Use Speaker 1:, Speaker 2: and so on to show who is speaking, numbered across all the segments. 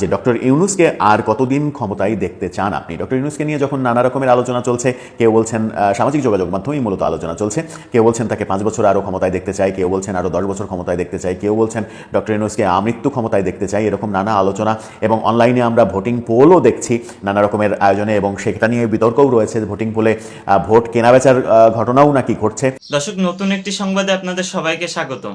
Speaker 1: যে ডক্টর ইউনুসকে আর কতদিন ক্ষমতায় দেখতে চান আপনি? ডক্টর ইউনুসকে নিয়ে যখন নানা রকমের আলোচনা চলছে, কেউ বলছেন সামাজিক যোগাযোগ মাধ্যমেই মূলত আলোচনা চলছে, কেউ বলছেন তাকে পাঁচ বছর আরও ক্ষমতায় দেখতে চাই, কেউ বলছেন আরও দশ বছর ক্ষমতায় দেখতে চাই, কেউ বলছেন ডক্টর ইউনুসকে আমৃত্যু ক্ষমতায় দেখতে চাই, এরকম নানা আলোচনা এবং অনলাইনে আমরা ভোটিং পোলও দেখছি, নানা রকমের আয়োজনে এবং সেটা নিয়ে বিতর্কও রয়েছে ভোটিং পোলে ভোট কেনাবেচার ঘটনাও নাকি ঘটছে।
Speaker 2: দর্শক, নতুন একটি সংবাদে আপনাদের সবাইকে স্বাগতম।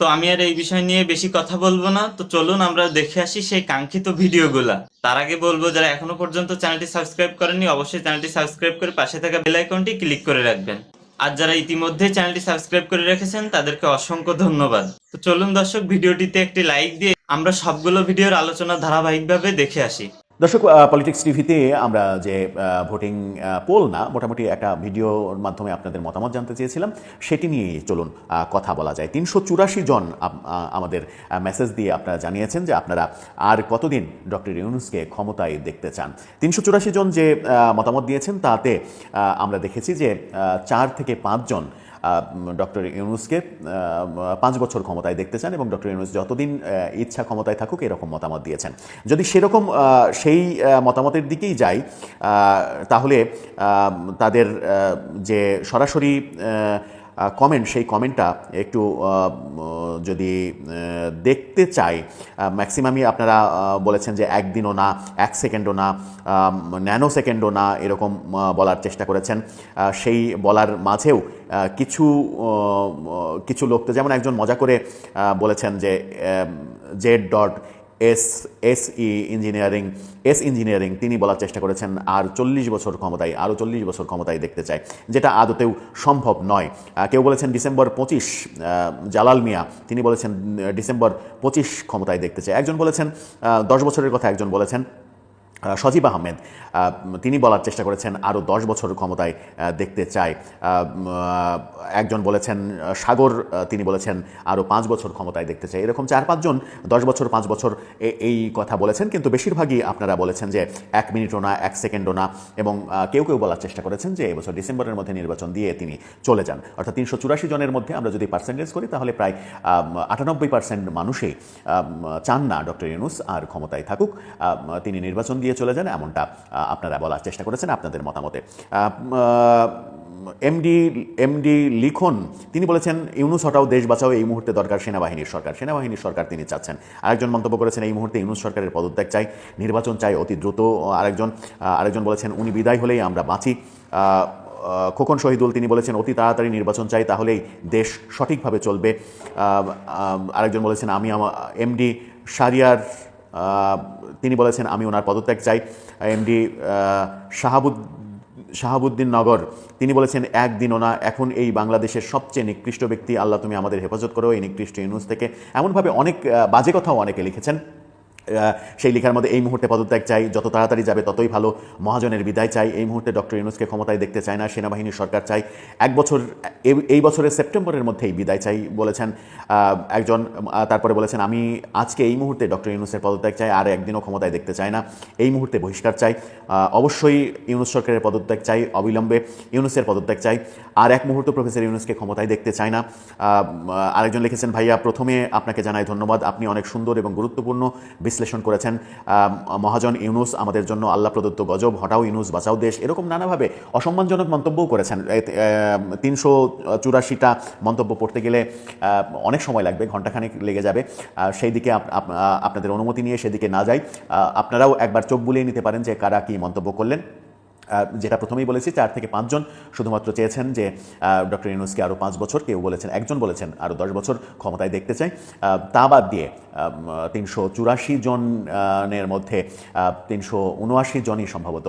Speaker 2: তো আমি আর এই বিষয় নিয়ে বেশি কথা বলব না। তো চলুন আমরা দেখে আসি সেই কাঙ্ক্ষিত ভিডিওগুলা। তার আগে বলব, যারা এখনও পর্যন্ত চ্যানেলটি সাবস্ক্রাইব করেননি, অবশ্যই চ্যানেলটি সাবস্ক্রাইব করে পাশে থাকা বেল আইকনটি ক্লিক করে রাখবেন। আর যারা ইতিমধ্যে চ্যানেলটি সাবস্ক্রাইব করে রেখেছেন, তাদেরকে অসংখ্য ধন্যবাদ। তো চলুন দর্শক, ভিডিওটিতে একটি লাইক দিয়ে আমরা সবগুলো ভিডিওর আলোচনা ধারাবাহিকভাবে দেখে আসি।
Speaker 1: দর্শক পলিটিক্স টিভিতে আমরা যে ভোটিং পোল না, মোটামুটি একটা ভিডিওর মাধ্যমে আপনাদের মতামত জানতে চেয়েছিলাম, সেটি নিয়ে চলুন কথা বলা যায়। তিনশো চুরাশি জন আমাদের মেসেজ দিয়ে আপনারা জানিয়েছেন যে আপনারা আর কতদিন ডক্টর ইউনুসকে ক্ষমতায় দেখতে চান। তিনশো চুরাশি জন যে মতামত দিয়েছেন, তাতে আমরা দেখেছি যে চার থেকে পাঁচজন ডক্টর ইউনুসকে পাঁচ বছর ক্ষমতায় দেখতে চান এবং ডক্টর ইউনুস যতদিন ইচ্ছা ক্ষমতায় থাকুক এরকম মতামত দিয়েছেন। যদি সেরকম সেই মতামতের দিকেই যাই তাহলে তাদের যে সরাসরি কমেন্ট সেই কমেন্টটা একটু যদি দেখতে চাই ম্যাক্সিমামই আপনারা বলেছেন যে একদিনও না, এক সেকেন্ডও না ন্যানো সেকেন্ডও না, এরকম বলার চেষ্টা করেছেন। সেই বলার মাঝেও কিছু কিছু লোক তো যেমন একজন মজা করে বলেছেন যে Z dot S S E engineering, S engineering তিনি বলার চেষ্টা করেছেন, আর চল্লিশ বছর ক্ষমতায়, আরও চল্লিশ বছর ক্ষমতায় দেখতে চায় যেটা আদতেও সম্ভব নয়। কেউ বলেছেন ডিসেম্বর পঁচিশ জালাল মিয়া, তিনি বলেছেন, ডিসেম্বর পঁচিশ ক্ষমতায় দেখতে চায় একজন বলেছেন দশ বছরের কথা একজন বলেছেন সজীব আহমেদ তিনি বলার চেষ্টা করেছেন আরও দশ বছর ক্ষমতায় দেখতে চায় একজন বলেছেন সাগর তিনি বলেছেন আরও পাঁচ বছর ক্ষমতায় দেখতে চাই। এরকম চার পাঁচজন দশ বছর, পাঁচ বছর এই কথা বলেছেন, কিন্তু বেশিরভাগই আপনারা বলেছেন যে এক মিনিটও না, এক সেকেন্ডও না, এবং কেউ কেউ বলার চেষ্টা করেছেন যে এবছর ডিসেম্বরের মধ্যে নির্বাচন দিয়ে তিনি চলে যান। অর্থাৎ তিনশো চুরাশি জনের মধ্যে আমরা যদি পার্সেন্টেজ করি, তাহলে প্রায় আটানব্বই পার্সেন্ট মানুষই চান না ডক্টর ইউনুস আর ক্ষমতায় থাকুক। তিনি নির্বাচন দিয়ে চলে যান, এমনটা আপনারা বলার চেষ্টা করেছেন আপনাদের মতামতে। এমডি এমডি লিখন, তিনি বলেছেন, ইউনুস হটাও দেশ বাঁচাও, এই মুহূর্তে দরকার সেনাবাহিনীর সরকার। সেনাবাহিনীর সরকার তিনি চাচ্ছেন। আরেকজন মন্তব্য করেছেন, এই মুহূর্তে ইউনুস সরকারের পদত্যাগ চাই, নির্বাচন চাই অতি দ্রুত। আরেকজন আরেকজন বলেছেন, উনি বিদায় হলেই আমরা বাঁচি। খোকন শহীদুল, তিনি বলেছেন, অতি তাড়াতাড়ি নির্বাচন চাই, তাহলেই দেশ সঠিকভাবে চলবে। আরেকজন বলেছেন, আমি আমার এমডি সারিয়ার তিনি বলেছেন, আমি ওনার পদত্যাগ চাই। এমডি শাহাবুদ, শাহাবুদ্দিন নগর, তিনি বলেছেন, একদিন ওনা এখন এই বাংলাদেশের সবচেয়ে নিকৃষ্ট ব্যক্তি। আল্লাহ তুমি আমাদের হেফাজত করো এই নিকৃষ্ট ইউনুস থেকে। এমনভাবে অনেক বাজে কথাও অনেকে লিখেছেন। সেই লেখার মধ্যে এই মুহূর্তে পদত্যাগ চাই, যত তাড়াতাড়ি যাবে ততই ভালো। মহাজনের বিদায় চাই, এই মুহূর্তে ডক্টর ইউনুসকে ক্ষমতায় দেখতে চায় না, সেনাবাহিনীর সরকার চাই। এক বছর এই- বছরের সেপ্টেম্বরের মধ্যেই বিদায় চাই বলেছেন একজন তারপরে বলেছেন, আমি আজকে এই মুহূর্তে ডক্টর ইউনুসের পদত্যাগ চাই, আর একদিনও ক্ষমতায় দেখতে চাই না। এই মুহূর্তে বহিষ্কার চাই। অবশ্যই ইউনুস সরকারের পদত্যাগ চাই, অবিলম্বে ইউনুসের পদত্যাগ চাই। আর এক মুহূর্ত প্রফেসর ইউনুসকে ক্ষমতায় দেখতে চাই না। আরেকজন লিখেছেন, ভাইয়া, প্রথমে আপনাকে জানাই ধন্যবাদ। আপনি অনেক সুন্দর এবং গুরুত্বপূর্ণ বিশ্লেষণ করেছেন মহাজন ইউনুস। আমাদের জন্য আল্লাহ প্রদত্ত গজব, হটাও ইউনুস, বাঁচাও দেশ। এরকম নানাভাবে অসম্মানজনক মন্তব্যও করেছেন। তিনশো চুরাশিটা মন্তব্য পড়তে গেলে অনেক সময় লাগবে ঘন্টাখানেক লেগে যাবে। সেই দিকে আপনাদের অনুমতি নিয়ে সেদিকে না যাই। আপনারাও একবার চোখ বুলিয়ে নিতে পারেন যে কারা কী মন্তব্য করলেন। যেটা প্রথমেই বলেছি, চার থেকে পাঁচজন শুধুমাত্র চেয়েছেন যে ডক্টর ইউনুসকে আরও পাঁচ বছর, কেউ বলেছেন, একজন বলেছেন আরও দশ বছর ক্ষমতায় দেখতে চাই। তা বাদ দিয়ে তিনশো চুরাশি জনের মধ্যে তিনশো উনআশি জনই সম্ভবত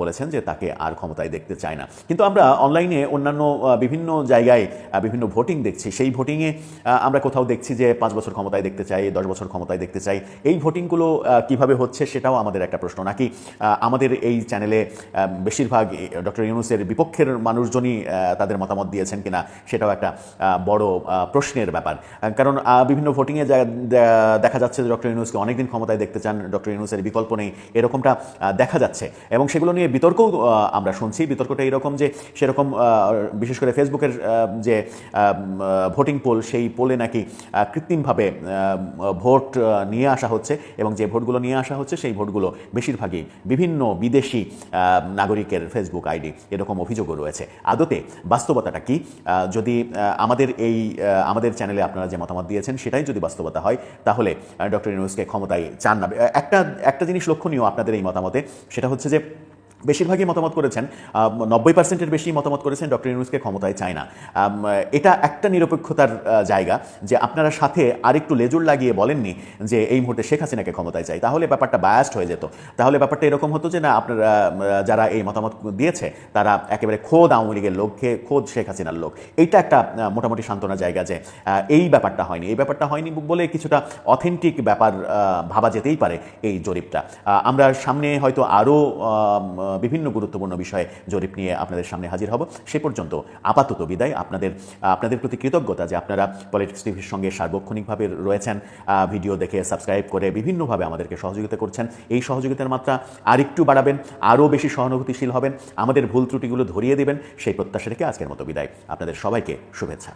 Speaker 1: বলেছেন যে তাকে আর ক্ষমতায় দেখতে চায় না। কিন্তু আমরা অনলাইনে অন্যান্য বিভিন্ন জায়গায় বিভিন্ন ভোটিং দেখছি। সেই ভোটিংয়ে আমরা কোথাও দেখছি যে পাঁচ বছর ক্ষমতায় দেখতে চাই, দশ বছর ক্ষমতায় দেখতে চাই। এই ভোটিংগুলো কীভাবে হচ্ছে সেটাও আমাদের একটা প্রশ্ন। নাকি আমাদের এই চ্যানেলে বেশিরভাগ ডক্টর ইউনুসের বিপক্ষের মানুষজনই তাদের মতামত দিয়েছেন কিনা সেটাও একটা বড় প্রশ্নের ব্যাপার। কারণ বিভিন্ন ভোটিংয়ে দেখা যাচ্ছে যে ডক্টর ইউনুসকে অনেকদিন ক্ষমতায় দেখতে চান, ডক্টর ইউনুসের বিকল্প নেই, এরকমটা দেখা যাচ্ছে। এবং সেগুলো নিয়ে বিতর্কও আমরা শুনছি। বিতর্কটা এরকম যে, সেরকম বিশেষ করে ফেসবুকের যে ভোটিং পোল সেই পোলে নাকি কৃত্রিমভাবে ভোট নিয়ে আসা হচ্ছে এবং যে ভোটগুলো নিয়ে আসা হচ্ছে, সেই ভোটগুলো বেশিরভাগই বিভিন্ন বিদেশি নাগরিকের ফেসবুক আইডি এরকম অভিযোগও রয়েছে। আদতে বাস্তবতাটা কি? যদি আমাদের এই আমাদের চ্যানেলে আপনারা যে মতামত দিয়েছেন সেটাই যদি বাস্তবতা হয়, তাহলে ডক্টর ইউনুসকে ক্ষমতায় চান না। একটা একটা জিনিস লক্ষণীয় আপনাদের এই মতামতে, সেটা হচ্ছে যে বেশিরভাগই মতামত করেছেন নব্বই পার্সেন্টের বেশি মতামত করেছেন ডক্টর ইউনুসকে ক্ষমতায় চায় না। এটা একটা নিরপেক্ষতার জায়গা যে আপনারা সাথে আরেকটু লেজুর লাগিয়ে বলেননি যে এই মুহূর্তে শেখ হাসিনাকে ক্ষমতায় চাই। তাহলে ব্যাপারটা বায়াস্ট হয়ে যেত। তাহলে ব্যাপারটা এরকম হতো যে না, আপনারা যারা এই মতামত দিয়েছে, তারা একেবারে খোদ আওয়ামী লীগের লোক খে- খোদ শেখ হাসিনার লোক। এইটা একটা মোটামুটি সান্ত্বনা জায়গা যে এই ব্যাপারটা হয়নি। এই ব্যাপারটা হয়নি বলে কিছুটা অথেন্টিক ব্যাপার ভাবা যেতেই পারে এই জরিপটা। আমরা সামনে হয়তো আরও বিভিন্ন গুরুত্বপূর্ণ বিষয়ে জরিপ নিয়ে আপনাদের সামনে হাজির হব। সে পর্যন্ত আপাতত বিদায়। আপনাদের আপনাদের প্রতি কৃতজ্ঞতা যে আপনারা পলিটিক্স টিভির সঙ্গে সার্বক্ষণিকভাবে রয়েছেন। ভিডিও দেখে, সাবস্ক্রাইব করে বিভিন্নভাবে আমাদেরকে সহযোগিতা করছেন। এই সহযোগিতার মাত্রা আরেকটু বাড়াবেন, আরও বেশি সহানুভূতিশীল হবেন। আমাদের ভুল ত্রুটিগুলো ধরিয়ে দেবেন। সেই প্রত্যাশা রেখে আজকের মতো বিদায়। আপনাদের সবাইকে শুভেচ্ছা।